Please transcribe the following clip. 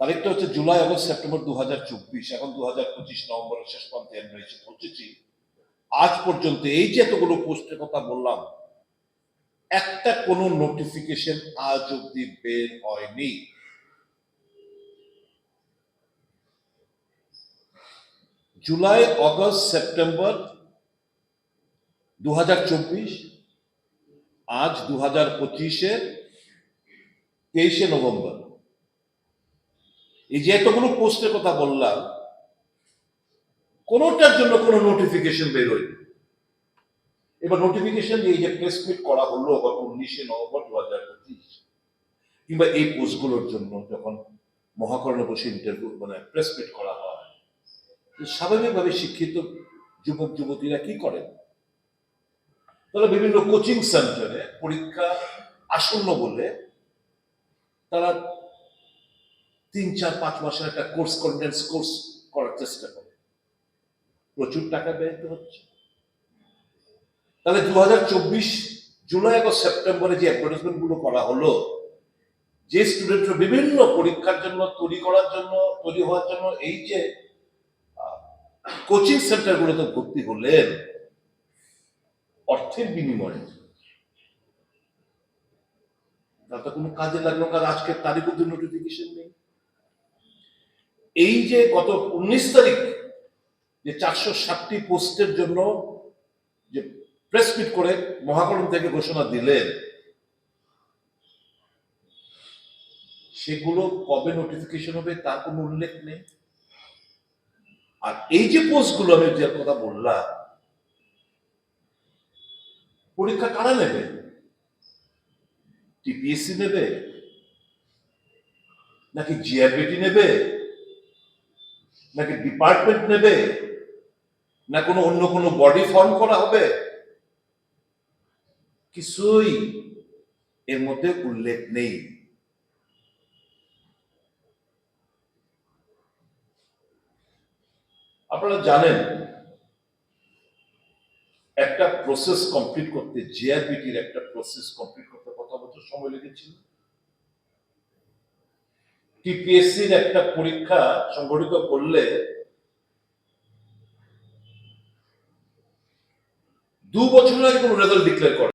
তারিখটা হচ্ছে জুলাই সেপ্টেম্বর দু হাজার চব্বিশ। এখন দু হাজার পঁচিশ নভেম্বরের শেষ প্রান্তে আমরা এসে পৌঁছেছি আজ পর্যন্ত এই যে এতগুলো পোস্টের কথা বললাম, একটা কোনো নোটিফিকেশন আজ অব্দি বের হয়নি। জুলাই, আগস্ট, সেপ্টেম্বর দু আজ দু হাজার পঁচিশের তেইশে নভেম্বর। এই যে এতগুলো পোস্টের কথা বললাম, কোনোটার জন্য কোনো নোটিফিকেশন বেরোয়নি এবার নোটিফিকেশন এই যে প্রেস মিট করা হলো গত উনিশে নভেম্বর দু হাজার পঁচিশ, কিংবা এই পোস্টগুলোর জন্য যখন মহাকরণে বসে ইন্টারভিউ মানে প্রেস মিট করা হয় স্বাভাবিকভাবে শিক্ষিত যুবক যুবতীরা কি করেন? তারা বিভিন্ন কোচিং সেন্টারে পরীক্ষা আসন্ন বলে তারা তিন, চার, পাঁচ মাসের একটা কোর্স কনডেন্স কোর্স করার চেষ্টা করে। প্রচুর টাকা ব্যয় হচ্ছে। তাহলে দু হাজার চব্বিশ জুলাই আগস্ট, সেপ্টেম্বরে যে অ্যাডভার্টাইজমেন্টগুলো করা হলো, যে স্টুডেন্টরা বিভিন্ন পরীক্ষার জন্য, তৈরি করার জন্য, তৈরি হওয়ার জন্য, এই যে কোচিং সেন্টার গুলোতে ভর্তি হলেন অর্থের বিনিময়ে। তাতে কোনো কাজে লাগল কারণ আজকের তারিখ অব্দি নোটিফিকেশন নেই। এই যে গত উনিশ তারিখ যে চারশো ষাটটি পোস্টের জন্য যে প্রেস মিট করে মহাকরণ থেকে ঘোষণা দিলেন, সেগুলো কবে নোটিফিকেশন হবে তার কোনো উল্লেখ নেই। আর এই যে পোস্টগুলো আমি যে কথা বললাম পরীক্ষা কারা নেবে? টিপিএসসি নেবে? নাকি জিআরবিটি নেবে? নাকি ডিপার্টমেন্ট নেবে? না কোনো অন্য কোনো বডি ফর্ম করা হবে? কিছুই এর মধ্যে উল্লেখ নেই। আপনারা জানেন একটা প্রসেস কমপ্লিট করতে জিআরবিটির একটা প্রসেস কমপ্লিট করতে কত বছর সময় লেগেছিল? টিপিএসসির একটা পরীক্ষা সংগঠিত করলে দু বছর আগে কোনো রেজাল্ট ডিক্লেয়ার করে